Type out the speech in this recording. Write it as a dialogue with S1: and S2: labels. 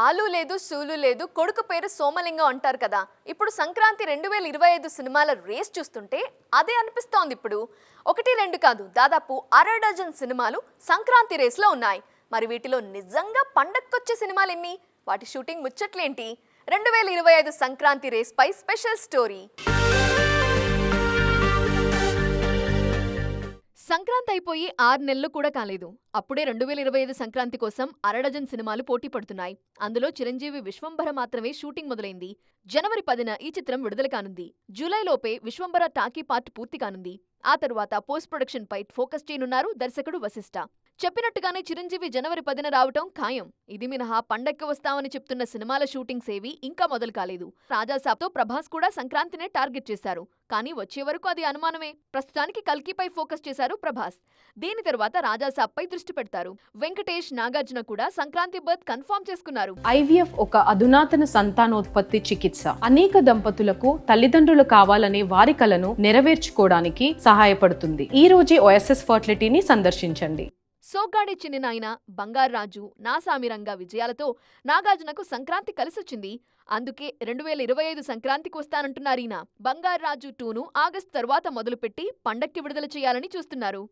S1: ఆలు లేదు సూలు లేదు కొడుకు పేరు సోమలింగం అంటారు కదా. ఇప్పుడు సంక్రాంతి రెండు వేల ఇరవై ఐదు సినిమాల రేస్ చూస్తుంటే అదే అనిపిస్తోంది ఇప్పుడు. ఒకటి రెండు కాదు దాదాపు అర డజన్ సినిమాలు సంక్రాంతి రేస్లో ఉన్నాయి. మరి వీటిలో నిజంగా పండక్కొచ్చే సినిమాలు ఎన్ని వాటి షూటింగ్ ముచ్చట్లేంటి? రెండు వేల ఇరవై ఐదు సంక్రాంతి రేస్ పై స్పెషల్ స్టోరీ. సంక్రాంతి అయిపోయి ఆరు నెలలు కూడా కాలేదు. అప్పుడే రెండు వేల ఇరవై ఐదు సంక్రాంతి కోసం అరడజన్ సినిమాలు పోటీ పడుతున్నాయి. అందులో చిరంజీవి విశ్వంభర మాత్రమే షూటింగ్ మొదలైంది. జనవరి పదిన ఈ చిత్రం విడుదల కానుంది. జూలైలోపే విశ్వంభర టాకీ పార్ట్ పూర్తి కానుంది. ఆ తరువాత పోస్ట్ ప్రొడక్షన్ పై ఫోకస్ చేయనున్నారు దర్శకుడు వశిష్ట. చెప్పినట్టుగానే చిరంజీవి జనవరి పదిన రావటం ఖాయం. ఇది మినహా పండక్కి వస్తామని చెప్తున్న సినిమాల షూటింగ్స్ ఏవి ఇంకా మొదలు కాలేదు. రాజాసాబ్తో ప్రభాస్ కూడా సంక్రాంతినే టార్గెట్ చేశారు. కానీ వచ్చే వరకు అది అనుమానమే. ప్రస్తుతానికి కల్కిపై ఫోకస్ చేశారు ప్రభాస్. దీని తర్వాత రాజాసాబ్పై దృష్టి పెడతారు. వెంకటేష్ నాగార్జున కూడా సంక్రాంతి బర్త్ కన్ఫర్మ్ చేసుకున్నారు.
S2: ఐవీఎఫ్ ఒక అధునాతన సంతానోత్పత్తి చికిత్స. అనేక దంపతులకు తల్లిదండ్రులు కావాలనే వారి కలను నెరవేర్చుకోవడానికి సహాయపడుతుంది. ఈ రోజే ఓఎస్ఎస్ ఫర్టిలిటీని సందర్శించండి.
S1: సోగ్గాడి చిన్నినాయన బంగారాజు నాసామిరంగా విజయాలతో నాగార్జునకు సంక్రాంతి కలిసొచ్చింది. అందుకే రెండు వేల ఇరవై ఐదు సంక్రాంతికి వస్తానంటున్నారీన బంగారాజు టూను ఆగస్టు తర్వాత మొదలుపెట్టి పండక్కి విడుదల చేయాలని చూస్తున్నారు.